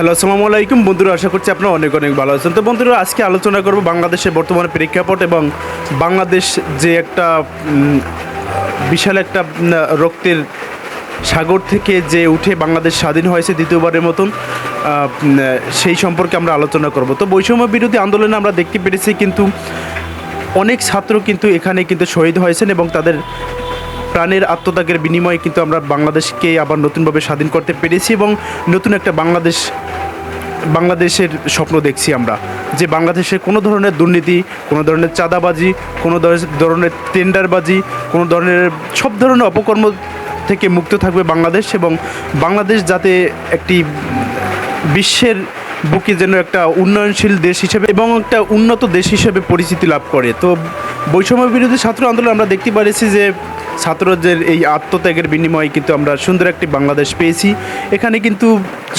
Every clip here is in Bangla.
হ্যালো, আসসালামু আলাইকুম। বন্ধুরা, আশা করছি আপনারা অনেক অনেক ভালো আছেন। তো বন্ধুরা, আজকে আলোচনা করব বাংলাদেশের বর্তমানে প্রেক্ষাপট এবং বাংলাদেশ যে একটা বিশাল একটা রক্তের সাগর থেকে যে উঠে বাংলাদেশ স্বাধীন হয়েছে দ্বিতীয়বারের মতন সেই সম্পর্কে আমরা আলোচনা করব। তো বৈষম্য বিরোধী আন্দোলনে আমরা দেখতে পেরেছি কিন্তু অনেক ছাত্র কিন্তু এখানে কিন্তু শহীদ হয়েছেন এবং তাদের প্রাণের আত্মত্যাগের বিনিময়ে কিন্তু আমরা বাংলাদেশকে আবার নতুনভাবে স্বাধীন করতে পেরেছি এবং নতুন একটা বাংলাদেশ, বাংলাদেশের স্বপ্ন দেখছি আমরা। যে বাংলাদেশে কোনো ধরনের দুর্নীতি, কোনো ধরনের চাঁদাবাজি, কোনো ধর- ধরনের টেন্ডারবাজি, কোনো ধরনের সব ধরনের অপকর্ম থেকে মুক্ত থাকবে বাংলাদেশ এবং বাংলাদেশ যাতে একটি বিশ্বের বুকে যেন একটা উন্নয়নশীল দেশ হিসেবে এবং একটা উন্নত দেশ হিসেবে পরিচিতি লাভ করে। তো বৈষম্য বিরোধী ছাত্র আন্দোলন আমরা দেখতে পারেছি যে ছাত্রদের এই আত্মত্যাগের বিনিময়ে কিন্তু আমরা সুন্দর একটি বাংলাদেশ পেয়েছি। এখানে কিন্তু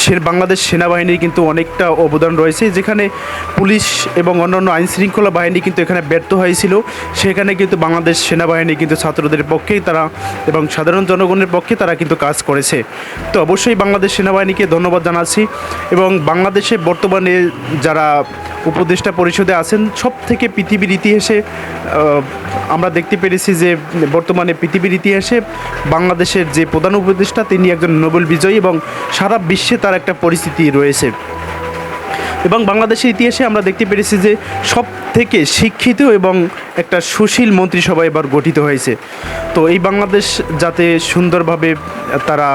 সে বাংলাদেশ সেনাবাহিনীর কিন্তু অনেকটা অবদান রয়েছে, যেখানে পুলিশ এবং অন্যান্য আইন শৃঙ্খলা বাহিনী কিন্তু এখানে ব্যর্থ হয়েছিল। সেখানে কিন্তু বাংলাদেশ সেনাবাহিনী কিন্তু ছাত্রদের পক্ষেই তারা এবং সাধারণ জনগণের পক্ষে তারা কিন্তু কাজ করেছে। তো অবশ্যই বাংলাদেশ সেনাবাহিনীকে ধন্যবাদ জানাচ্ছি এবং বাংলাদেশে বর্তমানে যারা উপদেষ্টা পরিষদে আছেন সব থেকে পৃথিবীর ইতিহাসে আমরা দেখতে পেরেছি যে বর্তমানে পৃথিবীর ইতিহাসে বাংলাদেশের যে প্রধান উপদেষ্টা, তিনি একজন নোবেল বিজয়ী এবং সারা বিশ্বে তার একটা পরিস্থিতি রয়েছে। এবং বাংলাদেশের ইতিহাসে আমরা দেখতে পেরেছি যে সব থেকে শিক্ষিত এবং একটা সুশীল মন্ত্রিসভা এবার গঠিত হয়েছে। তো এই বাংলাদেশ যাতে সুন্দরভাবে তারা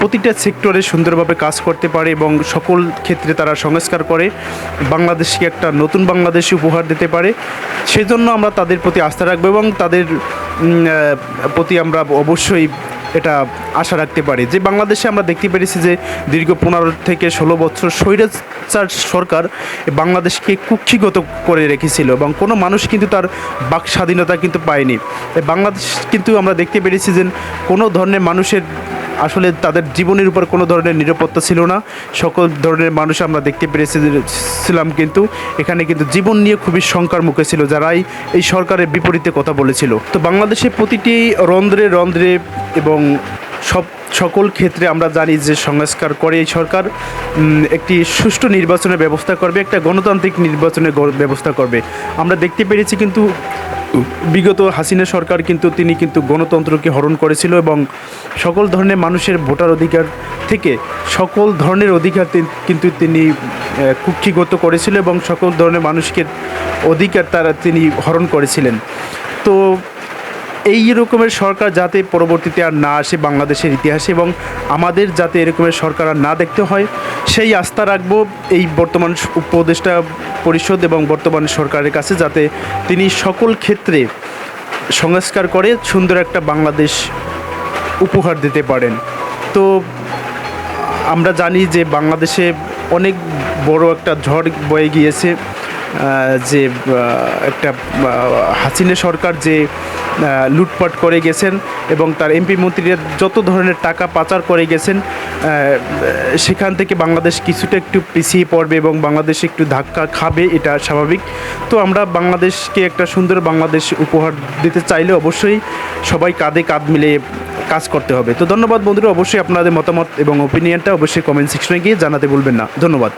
প্রতিটা সেক্টরে সুন্দরভাবে কাজ করতে পারে এবং সকল ক্ষেত্রে তারা সংস্কার করে, বাংলাদেশকে একটা নতুন বাংলাদেশ উপহার দিতে পারে। সেজন্য আমরা তাদের প্রতি আস্থা রাখব এবং তাদের প্রতি আমরা অবশ্যই এটা আশা রাখতে পারি। যে বাংলাদেশে আমরা দেখতে পেরেছি যে দীর্ঘ পনেরো থেকে ষোলো বছর স্বৈরাচার সরকার বাংলাদেশকে কুক্ষিগত করে রেখেছিল এবং কোনো মানুষ কিন্তু তার বাক স্বাধীনতা কিন্তু পায়নি। বাংলাদেশ কিন্তু আমরা দেখতে পেরেছি যে কোনো ধরনের মানুষের আসলে তাদের জীবনের উপর কোনো ধরনের নিরাপত্তা ছিল না। সকল ধরনের মানুষ আমরা দেখতে পেরেছি যে- ছিলাম কিন্তু এখানে কিন্তু জীবন নিয়ে খুবই শঙ্কার মুখে ছিল যারাই এই সরকারের বিপরীতে কথা বলেছিল। তো বাংলাদেশে প্রতিটি রন্ধ্রে রন্ধ্রে এবং সব, সকল ক্ষেত্রে আমরা জানি যে সংস্কার করে এই সরকার একটি সুষ্ঠু নির্বাচনের ব্যবস্থা করবে, একটা গণতান্ত্রিক নির্বাচনের ব্যবস্থা করবে। আমরা দেখতে পেরেছি কিন্তু বিগত হাসিনা সরকার কিন্তু, তিনি কিন্তু গণতন্ত্রকে হরণ করেছিল এবং সকল ধরনের মানুষের ভোটার অধিকার থেকে সকল ধরনের অধিকার কিন্তু তিনি কুক্ষিগত করেছিল এবং সকল ধরনের মানুষকে অধিকার তারা তিনি হরণ করেছিলেন। তো এই রকমের সরকার যাতে পরবর্তীতে আর না আসে বাংলাদেশের ইতিহাসে এবং আমাদের যাতে এরকমের সরকার আর না দেখতে হয়, সেই আস্থা রাখব এই বর্তমান উপদেষ্টা পরিষদ এবং বর্তমান সরকারের কাছে যাতে তিনি সকল ক্ষেত্রে সংস্কার করে সুন্দর একটা বাংলাদেশ উপহার দিতে পারেন। তো আমরা জানি যে বাংলাদেশে অনেক বড় একটা ঝড় বয়ে গিয়েছে। যে একটা হাসিনা সরকার যে লুটপাট করে গেছেন এবং তার এমপি মন্ত্রীরা যত ধরনের টাকা পাচার করে গেছেন সেখান থেকে বাংলাদেশ কিছুটা একটু পিছিয়ে পড়বে এবং বাংলাদেশ একটু ধাক্কা খাবে, এটা স্বাভাবিক। তো আমরা বাংলাদেশকে একটা সুন্দর বাংলাদেশ উপহার দিতে চাইলে অবশ্যই সবাই কাঁধে কাঁধ মিলে কাজ করতে হবে। তো ধন্যবাদ বন্ধুরা, অবশ্যই আপনাদের মতামত এবং ওপিনিয়নটা অবশ্যই কমেন্ট সেকশনে গিয়ে জানাতে ভুলবেন না। ধন্যবাদ।